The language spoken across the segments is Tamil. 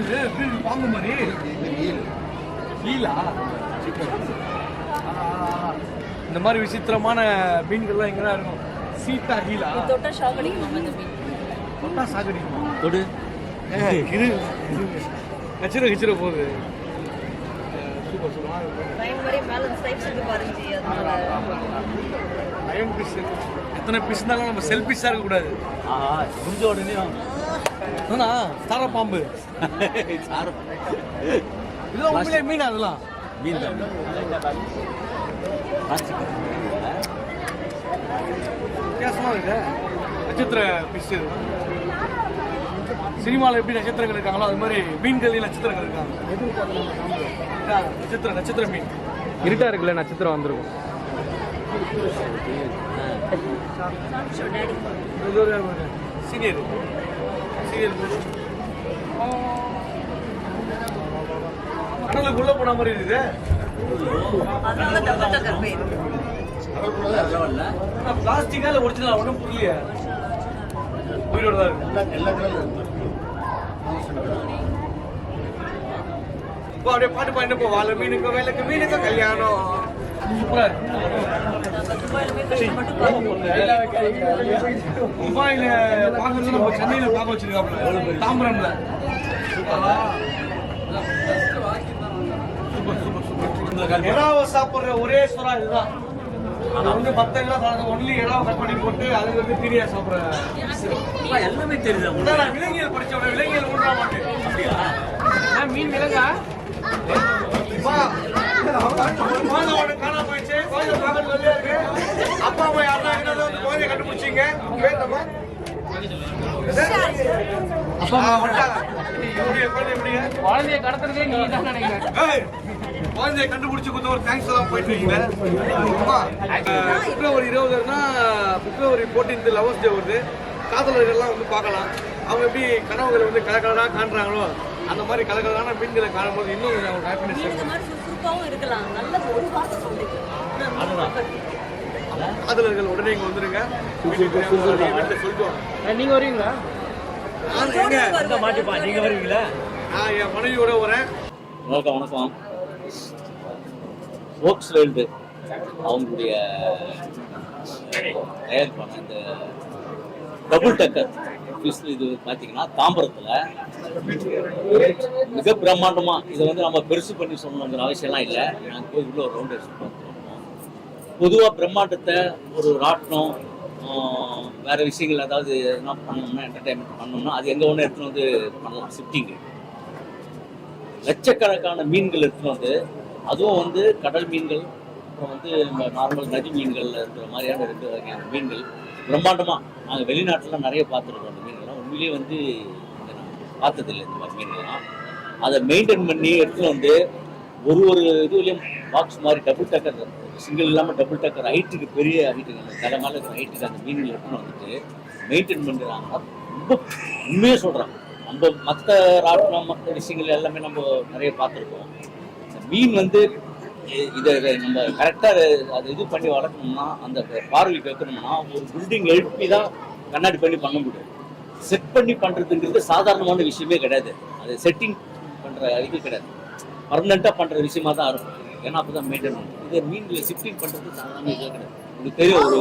இது மீன் பாம்பு மாதிரி இந்த மாதிரி விசித்திரமான மீன்கள்லாம் எங்கதான் இருக்கும்? சீட்டா ஹீலா? தொட்டா மீன்? தொட்டா சாகடிக்குமா? தொடு. இது கச்சிர கச்சிர போகுது. Super super. இருக்கு பாருங்க அதனால பிஸ் எத்தனை பிஸ் இருந்தாலும் நம்ம செல்ஃபிஷாக இருக்கக்கூடாது. ஆஹா முடிஞ்ச உடனே ஆனா தார பாம்பு சாரம் இதெல்லாம் உண்மையிலே மீன் அதெல்லாம் மீன் தான் பிளாஸ்டிக் வித்தியாசமா இருக்கு நட்சத்திர இது சினிமாவில் எப்படி நட்சத்திரங்கள் இருக்காங்களோ அது மாதிரி மீன்கள்லையும் நட்சத்திரங்கள் இருக்காங்க நட்சத்திர நட்சத்திர மீன் இருட்டா இருக்குல்ல நட்சத்திரம் வந்திருக்கும் சீனியர் சீனியர் கடலுக்கு உள்ள போன மாதிரி இருக்குது. பிளாஸ்டிக்கா இல்லை ஒரிஜினல் ஒன்றும் புரியலையே உயிரோட தான் இருக்கு. இப்போ அப்படியே பாட்டு பாடிட்டு போ வாழ மீனுக்கு வேலைக்கு மீனுக்கு கல்யாணம். சூப்பரா இருக்கு துபாயிலுமே துபாயில பாக்குறது நம்ம சென்னையில பார்க்க வச்சிருக்காப்ல தாம்பரம்ல எறாவை சாப்பிடுற ஒரே சுறா இதுதான் அது வந்து மத்த எல்லாம் ஒன்லி எறாவை கட் பண்ணி போட்டு அதுக்கு வந்து தீனியா சாப்பிடுற எல்லாமே தெரியுது உண்மை நான் விலங்கியல் படிச்சவன் விலங்கியல் மூன்றாம் ஆண்டு மீன் விலங்கா அப்பா அம்மா யாருன்னா வந்து குழந்தைய கண்டுபிடிச்சிங்க. நம்ம அப்பா அம்மா. குழந்தைய கடத்துறதே நீ தான் நினைக்கிறேன் குழந்தைய கண்டுபிடிச்சு கொடுத்த ஒரு தேங்க்ஸ் போயிட்டு இருக்கீங்க. பிப்ரவரி இருபதுனா பிப்ரவரி ஃபோர்டீன்த் லவர்ஸ் டே வருது. காதலர்கள்லாம் வந்து பார்க்கலாம். அவங்க எப்படி கனவுகளை வந்து கலக்கலராக காண்றாங்களோ அந்த மாதிரி கலக்கலரான மீன்களை காணும்போது இன்னும் கொஞ்சம் ஒரு ஹாப்பினஸ் சுறுசுறுப்பாகவும் இருக்கலாம். நல்ல ஒரு வார்த்தை சொல்லிட்டு காதலர்கள் உடனே இங்க வந்துருங்க. வீட்டுக்கு வீட்டுல சொல்லிட்டு வாங்க. நீங்க வருவீங்களா? நான் எங்க? மாட்டிப்பா நீங்க வருவீங்களா? நான் என் மனைவியோட வரேன். வணக்கம் வணக்கம். ஃபோக்ஸ் வேல்டு அவங்களுடைய இந்த டபுள் டக்கர் இது பார்த்தீங்கன்னா தாம்பரத்தில் மிக பிரம்மாண்டமாக இதை வந்து நம்ம பெருசு பண்ணி சொல்லணுங்கிற அவசியம்லாம் இல்லை. நாங்கள் போய் உள்ள ஒரு ரவுண்ட் அடிச்சு பொதுவாக பிரம்மாண்டத்தை ஒரு ராட்டினம் வேறு விஷயங்கள் ஏதாவது என்ன பண்ணணும்னா என்டர்டைன்மெண்ட் பண்ணணும்னா அது எங்கே ஒன்று எடுத்துன்னு வந்து பண்ணலாம் ஷிஃப்டிங்கு லட்சக்கணக்கான மீன்கள் எடுத்துன்னு வந்து அதுவும் வந்து கடல் மீன்கள் அப்புறம் வந்து நார்மல் நதி மீன்கள் இருக்கிற மாதிரியான ரெண்டு வகையான மீன்கள் பிரம்மாண்டமாக நாங்கள் வெளிநாட்டில் நிறைய பார்த்துருக்கோம் அந்த மீன்கள்லாம். உண்மையிலேயே வந்து இங்க நான் பார்த்ததில்லை இந்த மாதிரி மீன்கள்லாம். அதை மெயின்டைன் பண்ணி எடுத்துன்னு வந்து ஒரு ஒரு இதுலேயும் பாக்ஸ் மாதிரி டபுள் டக்கர் சிங்கிள் இல்லாமல் டபுள் டக்கர் ஹைட்டுக்கு பெரிய ஹைட்டுக்கு அந்த தலை மேலே இருக்கிற ஹைட்டுக்கு அந்த மீன்கள் எடுத்துன்னு வந்துட்டு மெயின்டைன் பண்ணுறாங்க ரொம்ப உண்மையாக சொல்கிறாங்க நம்ம மற்ற ராட்டினம் மற்ற விஷயங்கள் எல்லாமே நம்ம நிறைய பார்த்துருக்கோம். மீன் வந்து இதை இதை நம்ம கரெக்டாக அதை இது பண்ணி வளர்க்கணும்னா அந்த பார்வைக்கு வைக்கணும்னா ஒரு பில்டிங் எழுப்பி தான் கண்ணாடி பண்ணி பண்ண முடியும். செட் பண்ணி பண்ணுறதுங்கிறது சாதாரணமான விஷயமே கிடையாது. அது செட்டிங் பண்ணுற இது கிடையாது. பர்மனெண்ட்டாக பண்ணுற விஷயமா தான் இருக்கும். ஏன்னா அப்போ தான் மெயின்டைன் பண்ணும் இது மீனில் ஷிஃப்டிங் பண்ணுறது சாதாரண இது கிடையாது. உங்களுக்கு தெரியும் ஒரு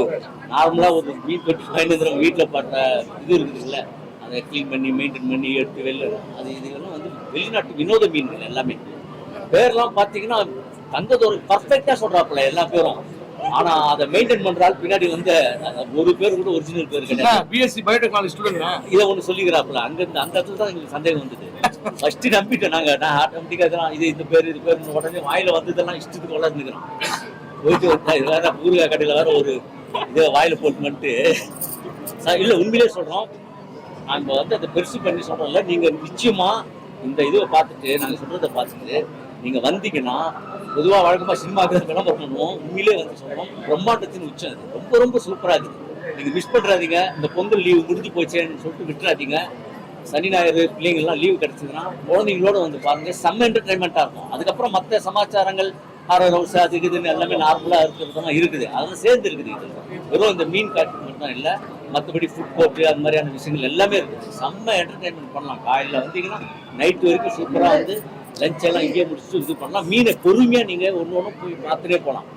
நார்மலாக ஒரு மீன் பெட்டி பயணிந்திரம் வீட்டில் பண்ணுற இது இருக்குதுல்ல. அதை க்ளீன் பண்ணி மெயின்டைன் பண்ணி எடுத்து வெளில அது இதெல்லாம் வந்து வெளிநாட்டு வினோத மீன்கள் எல்லாமே. பேர்லாம் பார்த்தீங்கன்னா தந்தது ஒரு பர்ஃபெக்டாக சொல்கிறாப்புல எல்லா பேரும். ஆனா அதை மெயின்டைன் பண்ற ஆள் பின்னாடி வந்து ஒரு பேர் கூட ஒரிஜினல் பேர் கிடையாது. பிஎஸ்சி பயோடெக்னாலஜி ஸ்டூடெண்ட் இதை ஒன்று சொல்லிக்கிறாப்புல. அங்க இருந்து அந்த இடத்துல தான் எங்களுக்கு சந்தேகம் வந்தது. ஃபர்ஸ்ட் நம்பிட்டேன் நாங்க. நான் ஆட்டோமேட்டிக்கா இதெல்லாம் இது இந்த பேர் இது பேர் உடனே வாயில வந்ததெல்லாம் இஷ்டத்துக்கு வளர்ந்துக்கிறோம். போயிட்டு வந்தா இது வேற ஊறுகாய் கடையில வேற ஒரு இதை வாயில போட்டு ச- இல்ல உண்மையிலே சொல்றோம். நாங்க வந்து அதை பெருசு பண்ணி சொல்றோம்ல நீங்க நிச்சயமா இந்த இதுவை பார்த்துட்டு நாங்க சொல்றதை பார்த்துட்டு நீங்க வந்தீங்கன்னா பொதுவா வழக்கமா சினிமாவுக்கு விளம்பரம் பண்ணுவோம் உண்மையிலே வந்து சொல்றோம். பிரம்மாண்டத்தின் உச்சம் அது. ரொம்ப ரொம்ப சூப்பரா இருக்குது நீங்க மிஸ் பண்றாதீங்க. இந்த பொங்கல் லீவு முடிஞ்சு போச்சேன்னு சொல்லிட்டு விட்டுறாதீங்க. சனி ஞாயிறு பிள்ளைங்கள்லாம் லீவு கிடைச்சதுன்னா குழந்தைங்களோட வந்து பாருங்க செம்ம என்டர்டைன்மெண்ட்டாக இருக்கும். அதுக்கப்புறம் மற்ற சமாச்சாரங்கள் ஹாரர் ஹவுஸ் அது இதுன்னு எல்லாமே நார்மலாக இருக்கிறதெல்லாம் இருக்குது. அதெல்லாம் சேர்ந்து இருக்குது இது. வெறும் இந்த மீன் காட்டு மட்டும் இல்லை மற்றபடி ஃபுட் கோர்ட்டு அது மாதிரியான விஷயங்கள் எல்லாமே இருக்குது. செம்ம என்டர்டைன்மெண்ட் பண்ணலாம். காலையில் வந்தீங்கன்னா நைட் வரைக்கும் சூப்பராக வந்து லஞ்ச் எல்லாம் இங்கேயே முடிச்சுட்டு இது பண்ணலாம். மீனை பொறுமையாக நீங்கள் ஒன்று ஒன்று போய் பார்த்துட்டே போகலாம்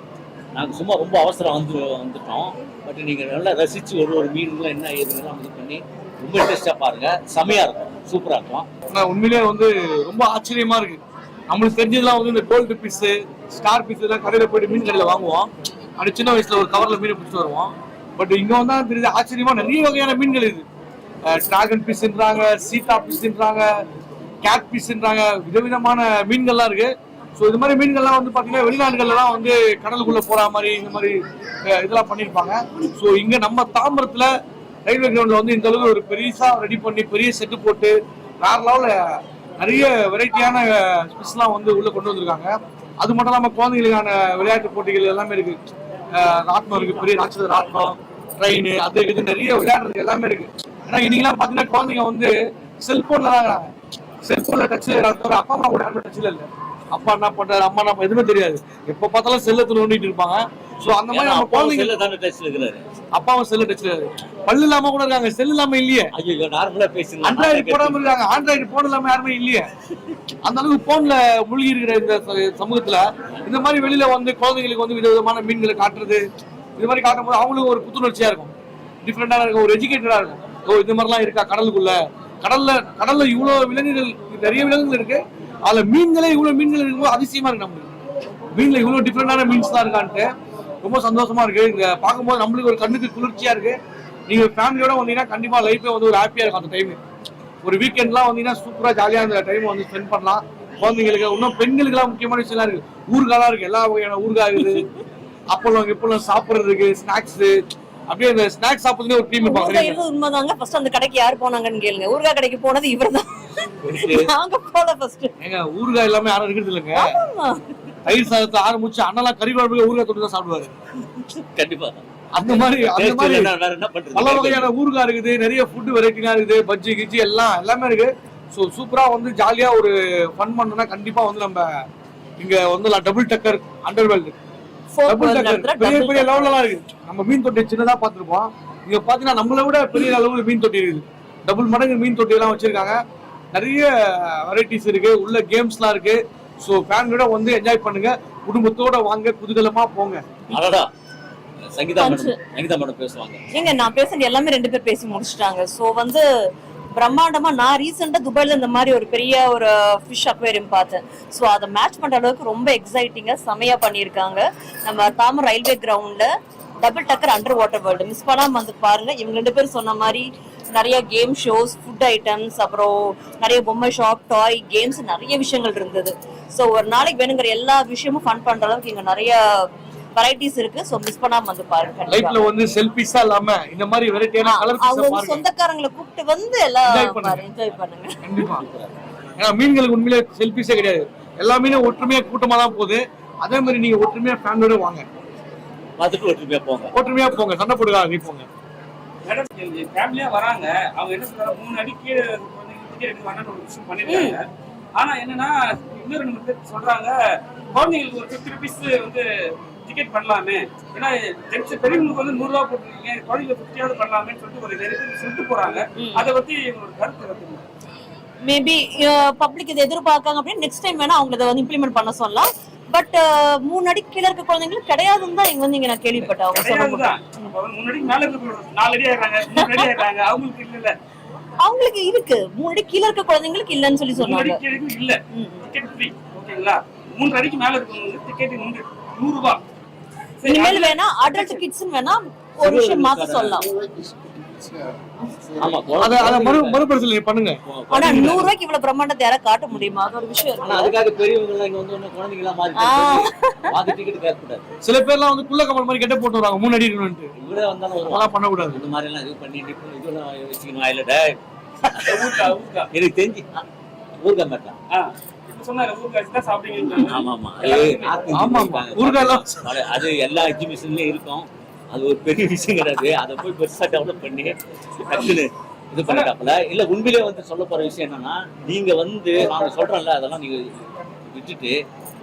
நாங்கள் சும்மா ரொம்ப அவசரம் வந்து வந்துட்டோம். பட் நீங்கள் நல்லா ரசித்து ஒரு ஒரு மீன்லாம் என்ன ஏதுங்கெல்லாம் இது பண்ணி ரொம்ப இன்ட்ரெஸ்டாக பாருங்கள் செமையாக இருக்கும். சூப்பராக இருக்கும். ஆனால் உண்மையிலேயே வந்து ரொம்ப ஆச்சரியமாக இருக்குது நம்மளுக்கு தெரிஞ்சதெல்லாம் வந்து இந்த கோல்டு பீஸு ஸ்டார் பீஸ் எல்லாம் கடையில் போயிட்டு மீன் கடையில் வாங்குவோம். அப்படி சின்ன வயசில் ஒரு கவரில் மீனை பிடிச்சிட்டு வருவோம். பட் இங்கே வந்தால் தெரியுது ஆச்சரியமாக நிறைய வகையான மீன்கள் இது. ட்ராகன் பீஸ்ன்றாங்க சீதா பீஸ்ன்றாங்க கேட் பீஸ்ன்றாங்க விதவிதமான மீன்கள்லாம் இருக்கு. ஸோ இது மாதிரி மீன்கள்லாம் வந்து பார்த்தீங்கன்னா வெளிநாடுகள்லாம் வந்து கடலுக்குள்ளே போகிற மாதிரி இந்த மாதிரி இதெல்லாம் பண்ணியிருப்பாங்க ஸோ இங்கே நம்ம தாம்பரத்தில் ரயில்வே கிரவுண்டில் வந்து இந்த அளவுக்கு ஒரு பெருசாக ரெடி பண்ணி பெரிய செட்டு போட்டு வேற லெவலில் நிறைய வெரைட்டியான ஸ்பெஷலாம் வந்து உள்ளே கொண்டு வந்திருக்காங்க. அது மட்டும் இல்லாமல் குழந்தைகளுக்கான விளையாட்டு போட்டிகள் எல்லாமே இருக்கு. அஹ் ராட்னம் இருக்கு. பெரிய ராட்சத ராட்னம் ட்ரெயின் அது இது நிறைய விளையாடுறது எல்லாமே இருக்கு. ஏன்னா இன்னைக்கெல்லாம் பார்த்தீங்கன்னா குழந்தைங்க வந்து செல்போன்ல தான் இருக்கிறாங்க செல்போன்ல டச் அப்பா அம்மா கூட டச்ல இல்ல. அப்பா என்ன பண்றாரு அம்மா என்ன எதுவுமே தெரியாது. எப்ப பார்த்தாலும் செல்லத்தை நோண்டிட்டு இருப்பாங்க. சோ அந்த மாதிரி நம்ம குழந்தைங்க தானே டச்சில் இருக்கிறாரு. அப்பாவும் செல்ல டச்ல பல்லு இல்லாம கூட இருக்காங்க. செல் இல்லாம இல்லையே. ஐயோ நார்மலாக பேசுங்க ஆண்ட்ராய்டு போடாம இருக்காங்க. ஆண்ட்ராய்டு போன் இல்லாம யாருமே இல்லையே. அந்த அளவுக்கு போன்ல மூழ்கி இருக்கிற இந்த சமூகத்துல இந்த மாதிரி வெளியில வந்து குழந்தைங்களுக்கு வந்து விதவிதமான மீன்களை காட்டுறது இது மாதிரி காட்டும் போது அவங்களுக்கு ஒரு புத்துணர்ச்சியா இருக்கும். டிஃப்ரெண்டா இருக்கும். ஒரு எஜுகேட்டடா இருக்கும். ஓ இந்த மாதிரிலாம் இருக்கா கடலுக்குள்ள? கடல்ல கடல்ல இவ்வளவு விலங்குகள் நிறைய விலங்குகள் இருக்கு. அதுல மீன்களே இவ்வளவு மீன்கள் இருக்கும்போது அதிசயமா இருக்கு நம்மளுக்கு. மீன்ல இவ்வளவு டிஃப்ரெண்டான மீன்ஸ் தான் இருக்கான்ட்டு. ரொம்ப சந்தோஷமா இருக்கு. இங்க பார்க்கும்போது நம்மளுக்கு ஒரு கண்ணுக்கு குளிர்ச்சியா இருக்கு. நீங்க ஃபேமிலியோட வந்தீங்கன்னா கண்டிப்பா லைஃபே வந்து ஒரு ஹாப்பியா இருக்கும் அந்த டைம் ஒரு வீக்கெண்ட்லாம் வந்தீங்கன்னா சூப்பரா ஜாலியா அந்த டைம் வந்து ஸ்பெண்ட் பண்ணலாம். குழந்தைங்களுக்கு இன்னும் பெண்களுக்குலாம் முக்கியமான விஷயம்லாம் இருக்கு. ஊறுகாலாம் இருக்கு. எல்லா வகையான ஊறுகாய் இருக்குது. அப்பளம் இப்பளம் சாப்பிடுறதுக்கு ஸ்நாக்ஸ் அப்படியே அந்த ஸ்நாக்ஸ் சாப்பிடுறதுல ஒரு டீம் இருப்பாங்க இது உண்மைதாங்க? ஃபர்ஸ்ட் அந்த கடைக்கு யார் போனாங்கன்னு கேளுங்க. ஊறுகாய் கடைக்கு போனது இவர்தான். நாங்க போல ஃபர்ஸ்ட் ஏங்க ஊறுகாய் எல்லாமே யாரும் இருக்கிறது இல்லைங்க. தயிர் சாதத்தை ஆரம்பிச்சு அண்ணெல்லாம் கறி குழம்புக்கு ஊறுகாய் தொட்டு தான் சாப்பிடுவாரு. கண்டிப்பா. அந்த மாதிரி அந்த மாதிரி. பல வகையான ஊறுகாய் இருக்குது நிறைய ஃபுட் வெரைட்டிலாம் இருக்குது பஜ்ஜி கிஜ்ஜி எல்லாம் எல்லாமே இருக்கு. ஸோ சூப்பரா வந்து ஜாலியா ஒரு ஃபன் பண்ணணும்னா கண்டிப்பா வந்து நம்ம இங்க வந்து டபுள் டக்கர் அண்டர்வேல்டு பெரிய பெரிய லெவல்லாம் இருக்கு. நம்ம மீன் தொட்டி சின்னதா பார்த்திருப்போம். இங்க பாத்தீங்கன்னா நம்மளை விட பெரிய அளவுல மீன் தொட்டி இருக்குது. டபுள் மடங்கு மீன் தொட்டி எல்லாம் வச்சிருக்காங்க. நிறைய வெரைட்டிஸ் இருக்கு. உள்ள கேம்ஸ்லாம் இருக்கு. ஸோ ஃபேமிலியோட வந்து என்ஜாய் பண்ணுங்க. குடும்பத்தோட வாங்க குதூகலமா போங்க. அடடா. சங்கீதா மேடம் சங்கீதா மேடம் பேசுவாங்க. ஏங்க நான் பேசுறது எல்லாமே ரெண்டு பேர் பேசி முடிச்சிட்டாங்க. சோ வந்து பிரம்மாண்டமா நான் ரீசெண்டா துபாயில் இந்த மாதிரி ஒரு பெரிய ஒரு ஃபிஷ் அக்வேரியம் பார்த்தேன். ஸோ அதை மேட்ச் பண்ற அளவுக்கு ரொம்ப எக்ஸைட்டிங்கா செமையா பண்ணியிருக்காங்க. நம்ம தாமர் ரயில்வே கிரவுண்ட்ல double decker under water world miss பண்ணாம வந்து பாருங்க இவங்க ரெண்டு பேரும் சொன்ன மாதிரி நிறைய கேம் ஷோஸ் ஃபுட் ஐட்டம்ஸ் அப்புறம் நிறைய பொம்மை ஷாப் டாய் கேம்ஸ் நிறைய விஷயங்கள் இருந்தது. ஸோ ஒரு நாளைக்கு வேணுங்கிற எல்லா விஷயமும் ஃபன் பண்ற அளவுக்கு இங்க நிறைய வெரைட்டிஸ் இருக்கு. ஸோ மிஸ் பண்ணாம வந்து பாருங்க. லைஃப்ல வந்து செல்ஃபிஸா இல்லாம இந்த மாதிரி வெரைட்டியான கலர் அவங்க சொந்தக்காரங்களை கூப்பிட்டு வந்து எல்லாம். என்ஜாய் பண்ணுங்க. கண்டிப்பா. ஏன்னா மீன்களுக்கு உண்மையிலே செல்ஃபிஸே கிடையாது. எல்லா மீனும் ஒற்றுமையா கூட்டமா தான் போகுது. அதே மாதிரி நீங்க ஒற்றுமையா ஃபேமிலியோட வாங்க. பார்த்துட்டு ஒற்றுமையா போங்க. ஒற்றுமையா போங்க. சண்டை போடுக்காங்க போங்க. மேடம் ஃபேமிலியா வராங்க. அவங்க என்ன சொல்றாங்க மூணு அடி கீழே ஒரு விஷயம் பண்ணிருக்காங்க. ஆனா என்னன்னா இன்னொரு ரெண்டு பேர் சொல்றாங்க குழந்தைங்களுக்கு ஒரு ஃபிஃப்டி ருபீஸ் வந்து டிக்கெட் பண்ணலாமே. ஏன்னா ஜென்ஸ் பெரியவங்களுக்கு வந்து நூறு ரூபா போட்டுருக்கீங்க குழந்தைங்களுக்கு ஃபிஃப்டியாவது பண்ணலாமேன்னு சொல்லிட்டு ஒரு நிறைய சொல்லிட்டு போறாங்க. அதை பத்தி உங்களோட கருத்து வந்து மேபி பப்ளிக் இதை எதிர்பார்க்காங்க அப்படின்னு நெக்ஸ்ட் டைம் வேணா அவங்க இதை வந்து இம்ப்ளிமெண்ட் பண்ண சொல்லலாம். பட் மூணு அடி கீழே இருக்க குழந்தைங்களுக்கு கிடையாதுன்னு தான் இங்க வந்து இங்க நான் கேள்விப்பட்டேன். அவங்க அப்ப வந்து முன்னாடி மேல நாலு அடி ஆயிடுறாங்க மூணு அடி ஆயிடுறாங்க. அவங்களுக்கு இல்ல அவங்களுக்கு இருக்கு. மூணு அடி கீழே இருக்க குழந்தைங்களுக்கு இல்லைன்னு சொல்லி மூணு சொன்னாங்க. இல்ல. ம். டிக்கெட் ஃப்ரீ ஓகேங்களா மூன்று அடிக்கு மேல இருக்கவங்களுக்கு டிக்கெட் நூறு நூறு ரூபாய் இனிமேல் வேணா அடல்ட் கிட்ஸ் வேணா ஒரு விஷயம் மாத்த சொல்லலாம். ஆனா நூறு ரூபாய்க்கு இவ்வளவு பிரம்மாண்டத்தை யாரா காட்ட முடியுமா? அது ஒரு விஷயம் ஆனா இருக்கு அதுக்காக பெரியவங்க எல்லாம் இங்க வந்து ஒண்ணு குழந்தைங்க எல்லாம் மாறி ஆ. பாத்து டிக்கெட் கேட்க கூடாது சில பேர்லாம் வந்து குள்ள கமல் மாதிரி கெட்ட போட்டு வராங்க மூணு அடி இருக்கணும்ட்டு இவரே வந்தாலும் வருவாங்க. அதெல்லாம் பண்ணக்கூடாது. இந்த மாதிரி எல்லாம் இது பண்ணி இப்ப இதெல்லாம் வச்சுக்கணும் எனக்கு தெரிஞ்சு ஊர்கா மாட்டான் ஆமா ஆமா. ஆமா, அது- எல்லா எக்ஸிபிஷன்லயும் இருக்கும். அது ஒரு பெரிய விஷயம் கிடையாது. அதை போய் பெருசா டெவலப் பண்ணி டக்குன்னு இது பண்ணிட்டாப்புல. இல்ல உண்மையிலே வந்து சொல்ல போற விஷயம் என்னன்னா நீங்க வந்து நாங்க சொல்றோம்ல அதெல்லாம் நீங்க விட்டுட்டு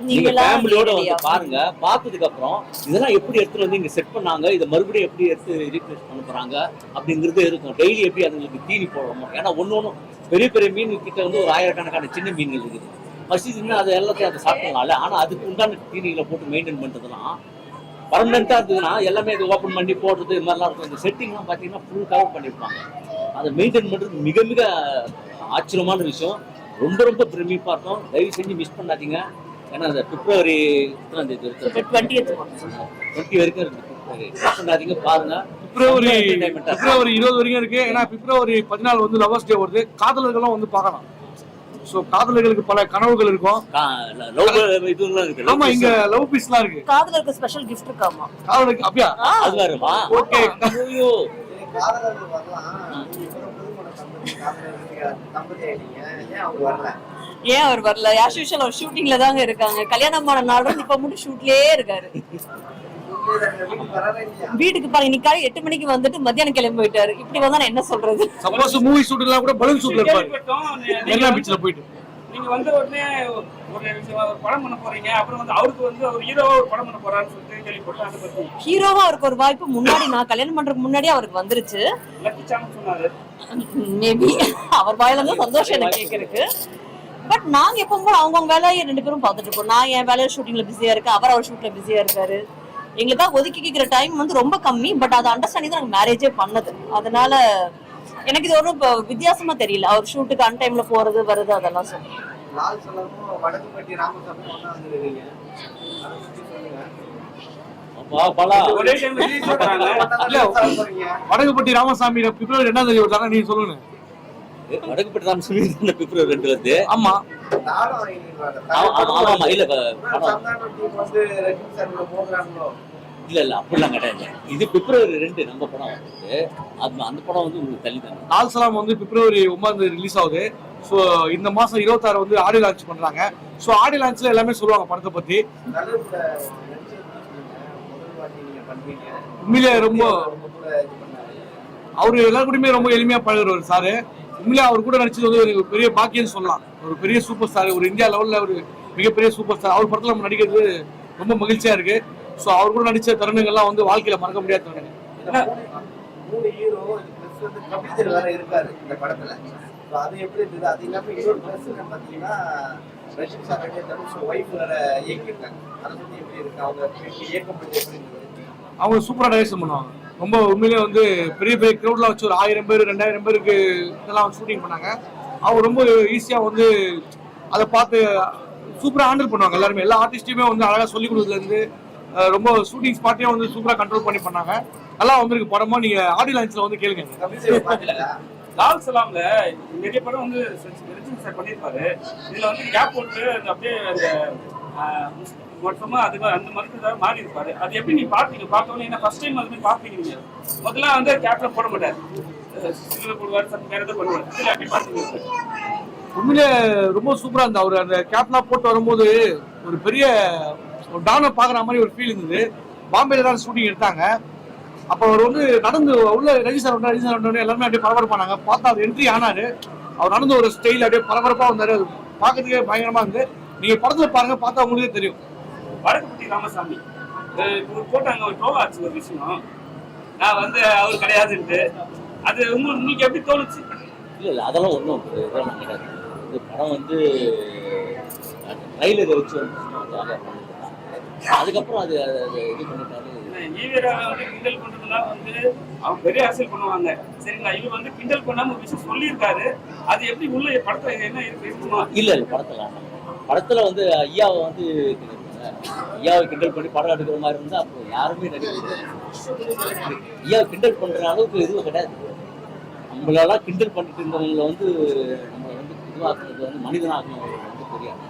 நீங்க ஃபேமிலியோட வந்து? பாருங்க. பார்த்ததுக்கு அப்புறம் இதெல்லாம் எப்படி எடுத்துட்டு வந்து இங்க செட் பண்ணாங்க? இதை மறுபடியும் எப்படி எடுத்து ரீப்ளேஸ் பண்ண போறாங்க? அப்படிங்கிறது இருக்கும். டெய்லி எப்படி அதுங்களுக்கு தீனி போடுறோமோ ஏன்னா ஒண்ணு ஒண்ணும் பெரிய பெரிய மீன் கிட்ட வந்து ஒரு ஆயிரக்கணக்கான சின்ன மீன்கள் இருக்குது. மசிதுன்னா அது எல்லாத்தையும் அதை சாப்பிடலாம்ல. ஆனா அதுக்கு உண்டான தீனிகளை போட்டு மெயின்டைன் பண்றதுலாம் பர்மனெண்டா இருந்ததுன்னா எல்லாமே இது ஓப்பன் பண்ணி போடுறது இது மாதிரிலாம் இருக்கும். இந்த செட்டிங்லாம் பார்த்தீங்கன்னா ஃபுல் கவர் பண்ணியிருப்பாங்க. அதை மெயின்டைன் பண்றது மிக மிக ஆச்சரியமான விஷயம். ரொம்ப ரொம்ப பிரமிப்பா இருக்கும். தயவு செஞ்சு மிஸ் பண்ணாதீங்க. ஏன்னா அந்த பிப்ரவரி எத்தனாம் தேதி 20th டுவெண்ட்டி வரைக்கும் இருக்கு பிப்ரவரி. பாருங்க. பிப்ரவரி. பிப்ரவரி இருபது வரைக்கும் இருக்கு. ஏன்னா பிப்ரவரி பதினாலு வந்து லவர்ஸ் டே வருது. காதலர்களும் வந்து பார்க்கலாம். ஸோ காதலர்களுக்கு பல கனவுகள் இருக்கும். இதுலாம் இருக்கு. ஆமா இங்க லவ் பீஸ்லாம் இருக்கு. காதலருக்கு ஸ்பெஷல் gift இருக்காமா காதலுக்கு அப்படியா? அது வேறுமா. ஐயோ வரலாம் ஆயிட்டீங்க ஏன் அவங்க வரல ஏன் அவர் வரல? ஆஸ் யூஷுவல் அவர் ஷூட்டிங்ல தாங்க இருக்காங்க. கல்யாணமான நாளும் இப்ப மட்டும் ஷூட்லயே இருக்காரு. வீட்டுக்கு பாருங்க இன்னைக்கு எட்டு மணிக்கு வந்துட்டு மத்தியானம் கிளம்பி போயிட்டாரு. இப்படி வந்தா நான் என்ன சொல்றது? சப்போஸ் மூவி ஷூட்லாம் கூட பலூன் ஷூட்ல இருப்பாரு. நீங்க பீச்ல போயிட்டு. நீங்க வந்த உடனே ஒரு படம் பண்ண போறீங்க. அப்புறம் வந்து அவருக்கு வந்து ஒரு ஹீரோவா ஒரு படம் பண்ண போறான்னு சொல்லிட்டு அதை பத்தி ஹீரோவா அவருக்கு ஒரு வாய்ப்பு முன்னாடி நான் கல்யாணம் பண்றதுக்கு முன்னாடியே அவருக்கு வந்துருச்சு. லக்கி சாமன் சொன்னாரு. மேபி அவர் வாயில இருந்து சந்தோஷம் எனக்கு கேக்குறதுக்கு. பட் நாங்க எப்பவும் போல அவங்கவுங்க வேலையை ரெண்டு பேரும் பார்த்துட்டு இருக்கோம். நான் என் வேலையில ஷூட்டிங்ல பிஸியா இருக்கேன். அவர் அவர் ஷூட்ல பிஸியா இருக்காரு. எங்களுக்காக ஒதுக்கி கேட்கிற டைம் வந்து ரொம்ப கம்மி பட் அதை அண்டர்ஸ்டாண்டிங் தான் நாங்கள் மேரேஜே பண்ணது. அதனால எனக்கு இது ஒன்றும் இப்போ வித்தியாசமா தெரியல. அவர் ஷூட்டுக்கு அன் டைம்ல போறது வருது அதெல்லாம் சொல்லுங்க. வடகுப்பட்டி ராமசாமி பிப்ரவரி ரெண்டாம் தேதி வருதாங்க நீங்க சொல்லுங்க. வடக்குப்பட்டு தான் சொல்லி பிப்ரவரி ரெண்டு வந்து ஆமா, ஆமா இல்ல இல்லை இல்லை இல்ல இல்ல அப்படிலாம் கிடையாது. இது பிப்ரவரி ரெண்டு நம்ம படம் வந்து அது அந்த படம் வந்து உங்களுக்கு தள்ளி தானே லால் சலாம் வந்து பிப்ரவரி ஒன்பதாம் தேதி ரிலீஸ் ஆகுது. ஸோ இந்த மாசம் இருபத்தாறு வந்து ஆடியோ லான்ச் பண்றாங்க. ஸோ ஆடியோ லான்ச்ல எல்லாமே சொல்லுவாங்க படத்தை பத்தி. உண்மையிலே ரொம்ப அவர் கூட அவரு கூடயுமே ரொம்ப எளிமையா பழகிறவர் சாரு. உண்மையிலே அவர் கூட நடிச்சது வந்து ஒரு பெரிய பாக்கியம் சொல்லலாம். ஒரு பெரிய சூப்பர் ஸ்டார் ஒரு இந்தியா லெவல்ல ஒரு மிகப்பெரிய சூப்பர் ஸ்டார் அவர் படத்துல நம்ம நடிக்கிறது ரொம்ப மகிழ்ச்சியா இருக்கு. ஸோ அவர் கூட நடிச்ச தருணங்கள்லாம் வந்து வாழ்க்கையில மறக்க முடியாத தருணங்கள். அவங்க இயக்கம் பத்தி எப்படி இருந்தது? அவங்க சூப்பரா டைரக்ஷன் பண்ணுவாங்க. ரொம்ப உண்மையிலே வந்து பெரிய பெரிய க்ரௌட்ல வச்சு ஒரு ஆயிரம் பேர் ரெண்டாயிரம் பேருக்கு இதெல்லாம் ஷூட்டிங் பண்ணாங்க. அவங்க ரொம்ப ஈஸியா வந்து அதை பார்த்து சூப்பரா ஹேண்டில் பண்ணுவாங்க எல்லாருமே. எல்லா ஆர்டிஸ்டையுமே வந்து அழகா சொல்லி கொடுத்ததுல இருந்து அஹ், ரொம்ப ஷூட்டிங் ஸ்பாட்டையும் வந்து சூப்பரா கண்ட்ரோல் பண்ணி பண்ணாங்க. நல்லா வந்திருக்கு படமா. நீங்க ஆடியோ லான்ச்ல வந்து கேளுங்க. லால் சலாம்ல நிறைய படம் வந்து ரஜினி சார் பண்ணியிருப்பாரு. இதுல வந்து கேப் போட்டு அப்படியே அந்த மொத்தமா அது அந்த மருத்துவ மாறி இருப்பாரு அது எப்படி நீ பாத்தீங்க பார்த்தோன்னே என்ன ஃபர்ஸ்ட் டைம் அது பாப்பீங்க நீங்க. முதல்ல வந்து கேப்ல போட மாட்டாரு. போடுவாரு சத்து வேற எதாவது பண்ணுவாரு. இதுல எப்படி உண்மையிலே ரொம்ப சூப்பரா இருந்தா அவர் அந்த கேப்லாம் போட்டு வரும்போது ஒரு பெரிய ஒரு டானை பாக்குற மாதிரி ஒரு ஃபீல் இருந்தது. பாம்பேல தான் ஷூட்டிங் எடுத்தாங்க. அப்போ அவர் வந்து நடந்து உள்ள ரஜி சார் வந்தா ரஜி சார் வந்தோடனே எல்லாருமே அப்படியே பரபரப்பானாங்க பார்த்தா அவர் என்ட்ரி ஆனாரு. அவர் நடந்து ஒரு ஸ்டைல் அப்படியே பரபரப்பா வந்தாரு. அது பார்க்கறதுக்கே பயங்கரமா இருந்து நீங்க படத்துல பாருங்க பார்த்தா உங்களுக்கே தெரியும். வடக்குப்பட்டி ராமசாமி. போட்டாங்க ஒரு ட்ரோல் ஆச்சு ஒரு விஷயம். நான் வந்து அவர் கிடையாதுன்ட்டு. அது உங்களுக்கு உங்களுக்கு எப்படி தோணுச்சு? இல்ல இல்ல அதெல்லாம் ஒன்றும் இதெல்லாம் கிடையாது இது படம் வந்து ட்ரைலர் வச்சு பண்ணிட்டு அதுக்கப்புறம் அது அது இது பண்ணிட்டாரு. கிண்டல் பண்றதுனால வந்து அவங்க பெரிய அரசியல் பண்ணுவாங்க. சரிங்களா? இவர் வந்து கிண்டல் பண்ணாம ஒரு விஷயம் சொல்லியிருக்காரு. அது எப்படி உள்ள படத்துல என்ன இருக்கு? இருக்குமா? இல்ல இல்ல படத்துல. படத்துல வந்து ஐயாவை வந்து ஐயாவை கிண்டல் பண்ணி படம் எடுக்கிற மாதிரி இருந்தா அப்போ யாருமே நடிக்க ஐயாவை கிண்டல் பண்ற அளவுக்கு எதுவும் கிடையாது. நம்மளெல்லாம் கிண்டல் பண்ணிட்டு இருந்தவங்களை வந்து நம்மளை வந்து இதுவாக்குறது வந்து மனிதனாக்கணும் வந்து பெரியார்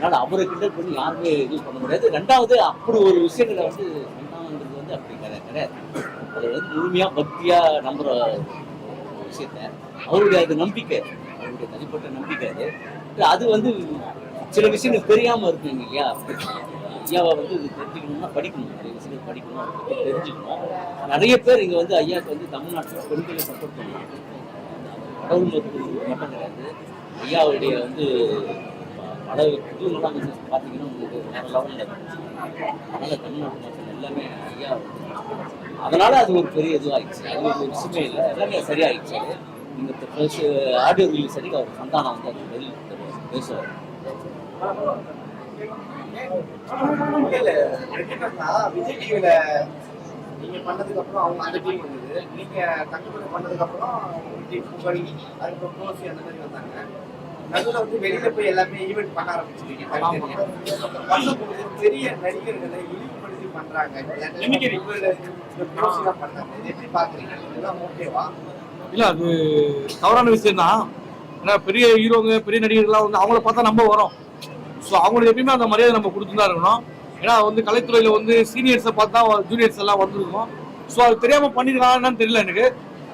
அதனால அவரை கிண்டல் பண்ணி யாருமே இது பண்ண முடியாது. ரெண்டாவது அப்படி ஒரு விஷயங்களை வந்து சொன்னாங்கிறது வந்து அப்படி கிடையாது. அது வந்து முழுமையாக பக்தியாக நம்புற ஒரு விஷயத்த. அவருடைய அது நம்பிக்கை. அவருடைய தனிப்பட்ட நம்பிக்கை அது. அது வந்து சில விஷயங்கள் தெரியாமல் இருக்குங்க இல்லையா? ஐயாவை வந்து இது தெரிஞ்சுக்கணும்னா படிக்கணும். நிறைய விஷயங்கள் படிக்கணும். அதை பத்தி தெரிஞ்சுக்கணும். நிறைய பேர் இங்கே வந்து ஐயாவுக்கு வந்து தமிழ்நாட்டில் பெண்களை சப்போர்ட் பண்ணுவாங்க கடவுள் மருத்துவ மட்டும் கிடையாது. ஐயாவுடைய வந்து பல இதுலாம் வந்து பார்த்தீங்கன்னா உங்களுக்கு வேற லெவலில் இருந்துச்சு அதனால தமிழ்நாட்டு மக்கள் எல்லாமே ஐயா அதனால் அது ஒரு பெரிய இதுவாகிடுச்சு அது ஒரு விஷயமே இல்லை. எல்லாமே சரியாயிடுச்சு. இந்த ஆடியோ ரிலீஸ் அன்னைக்கு அவர் சந்தானம் வந்து அது வெளியில் பேசுவார். விஜய் நீங்க பண்ணதுக்கு அப்புறம் அவங்க அந்த டீம் வந்தது. நீங்க தங்கப்பட்டு பண்ணதுக்கு அப்புறம் அதுக்கப்புறம் அந்த மாதிரி வந்தாங்க. நடுவில் வந்து வெளியில போய் எல்லாமே ஈவெண்ட் பண்ண ஆரம்பிச்சிருக்கீங்க பெரிய நடிகர்களை இழிவுபடுத்தி பண்றாங்க. எப்படி பாக்குறீங்க? இதெல்லாம் ஓகேவா இல்ல அது தவறான விஷயம் தான் ஏன்னா பெரிய ஹீரோங்க பெரிய நடிகர்கள்லாம் வந்து அவங்கள பார்த்தா நம்ம வரோம். ஸோ அவங்களுக்கு எப்பயுமே அந்த மரியாதை நம்ம கொடுத்து தான் இருக்கணும். ஏன்னா வந்து கலைத்துறையில வந்து சீனியர்ஸை பார்த்தா ஜூனியர்ஸ் எல்லாம் வந்திருக்கோம். ஸோ அது தெரியாம பண்ணிருக்காங்கன்னு தெரியல எனக்கு.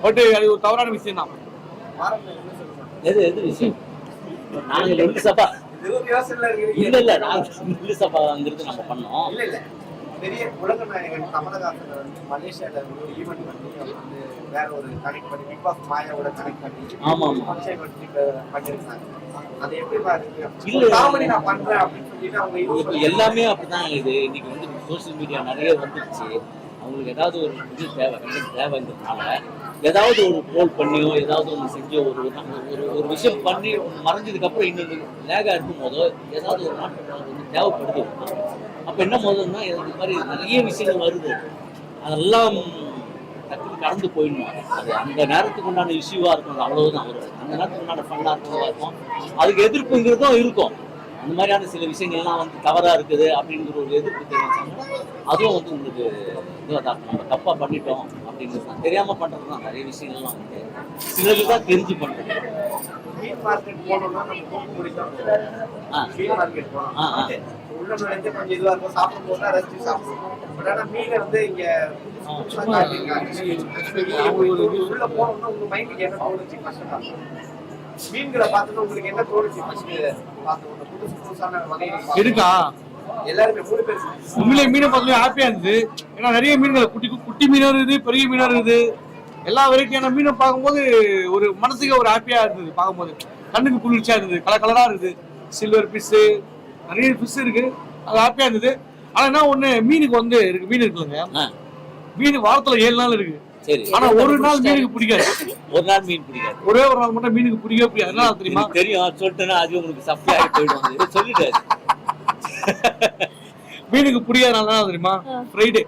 பட் அது ஒரு தவறான விஷயம் தான் எது எது விஷயம்? நாங்கள் ரெண்டு சபா இல்ல இல்ல நாங்கள் ரெண்டு சபாங்கிறது நம்ம பண்ணோம். பெரிய உலக நாயகன் கமலஹாசன் வந்து மலேசியால ஒரு ஈவெண்ட் பண்ணி அவர் வந்து வேற ஒரு கனெக்ட் பண்ணி பிக் பாஸ் மாயாவோட கனெக்ட் பண்ணி ஆமா, ஆமா. பண்ணிருந்தாங்க அதை எப்படி பாருங்க இல்ல. காமெடி நான் பண்றேன் அப்படின்னு சொல்லிட்டு அவங்க எல்லாமே அப்படிதான் இது. இன்னைக்கு வந்து சோஷியல் மீடியா நிறைய வந்துருச்சு. அவங்களுக்கு ஏதாவது ஒரு இது தேவை கண்டென்ட் தேவைங்கிறதுனால ஏதாவது ஒரு ட்ரோல் பண்ணியோ ஏதாவது ஒன்று செஞ்சோ ஒரு ஒரு- ஒரு ஒரு விஷயம் பண்ணி மறைஞ்சதுக்கப்புறம் இன்னொரு லேகாக இருக்கும் போதோ ஏதாவது ஒரு நாட்டு வந்து தேவைப்படுது. அப்போ என்ன போதுன்னா இந்த மாதிரி நிறைய விஷயங்கள் வருது. அதெல்லாம் டக்குனு கடந்து போயிடணும். அது அந்த நேரத்துக்கு உண்டான இஷ்யூவாக இருக்கும் அவ்வளவுதான். ஒரு அந்த நேரத்துக்கு உண்டான ஃபன்னாக இருக்கிறதா இருக்கும் அதுக்கு எதிர்ப்புங்கிறதும் இருக்கும். அந்த மாதிரியான சில விஷயங்கள்லாம் வந்து தவறா இருக்குது அப்படிங்கிற ஒரு எதிர்ப்பு தெரிவிச்சாங்கன்னா அதுவும் வந்து உங்களுக்கு இதுவாக தான். நம்ம தப்பா பண்ணிட்டோம் அப்படிங்கிறது தான் தெரியாம பண்றது தான் நிறைய விஷயங்கள்லாம் வந்து சிலருக்கு தான் தெரிஞ்சு ஆ. உள்ள நுழைஞ்சு கொஞ்சம் இதுவா இருக்கும். சாப்பிடும் போது தான் ரசிச்சு சாப்பிடுவோம் பட் ஆனா மீனை வந்து இங்க புதுசா காட்டியிருக்காங்க. உள்ள போனோம்னா உங்க மைண்டுக்கு என்ன தோணுச்சு ஃபர்ஸ்ட் மீன்களை பார்த்தோம்னா உங்களுக்கு என்ன தோணுச்சு? புதுசு புதுசான வகைகள் இருக்கா? எல்லாருமே மூணு பேர் உண்மையிலே மீனை பார்த்து ஹாப்பியா இருந்தது. ஏன்னா நிறைய மீன்கள் குட்டி குட்டி மீனும் இருக்குது பெரிய மீனும் இருக்குது. எல்லா வெரைட்டியான மீனை பார்க்கும்போது ஒரு மனசுக்கு ஒரு ஹாப்பியா இருந்தது பார்க்கும்போது. கண்ணுக்கு குளிர்ச்சியா இருந்தது கலர் கலரா இருக்குது சில்வர் ஃபிஷ் நிறைய ஃபிஷ் இருக்கு. அது ஹாப்பியா இருந்தது. ஆனா என்ன ஒண்ணு மீனுக்கு வந்து இருக்கு மீன் இருக்குல்லங்க. மீன் வாரத்துல ஏழு நாள் இருக்கு. சரி. ஆனா ஒரு நாள் மீனுக்கு பிடிக்காது. ஒரு நாள் மீன் பிடிக்காது. ஒரே ஒரு நாள் மட்டும் மீனுக்கு பிடிக்கவே பிடிக்காது. என்ன தெரியுமா? தெரியும். சொல்லிட்டேன்னா அது உங்களுக்கு சப்ளை ஆகி போயிடுவாங்க சொல்லிட்டாரு. மீனுக்கு பிடிக்காத நாள் என்ன தெரியுமா? ஃப்ரைடே.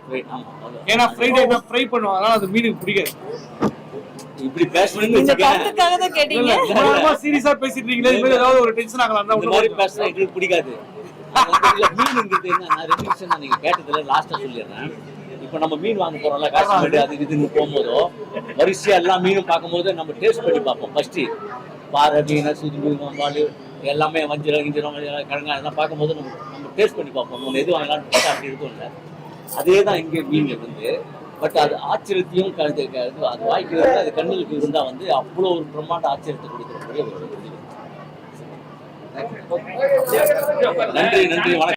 ஏன்னா ஃப்ரைடே தான் ஃப்ரை அதனால அது மீனுக்கு பிடிக்காது. இப்படி பேசணும்னு கருத்துக்காக தான் கேட்டீங்க. சீரியஸா பேசிட்டு இருக்கீங்களே இது மாதிரி ஏதாவது ஒரு டென்ஷன் ஆகலாம். இந்த மாதிரி பேசுனா எங்களுக்கு பிடிக்காது. என்ன? நான் ரெண்டு விஷயம் தான் நீங்க கேட்டதுல லாஸ்டா சொல்லிடுறேன். இப்போ நம்ம மீன் வாங்க போறோம்ல காஷ்மீர் அது இதுன்னு போகும்போதோ வரிசையா எல்லா மீனும் பார்க்கும்போது நம்ம டேஸ்ட் பண்ணி பார்ப்போம். ஃபர்ஸ்ட் பாறை மீன் சுது மீன் வம்பால் எல்லாமே வஞ்சிரம் கிஞ்சிரம் கிழங்கா இதெல்லாம் பார்க்கும்போது நம்ம நம்ம டேஸ்ட் பண்ணி பார்ப்போம். நம்ம எது வாங்கலாம்னு பார்த்தா அப்படி இருக்கும்ல அதே தான் இங்கே மீன் வந்து பட் அது ஆச்சரியத்தையும் க- இது க- இது அது வாய்க்கிறது அது கண்ணுக்கு இருந்தா வந்து அவ்வளோ ஒரு பிரம்மாண்ட ஆச்சரியத்தை கொடுக்கக்கூடிய ஒரு. நன்றி நன்றி வணக்கம்.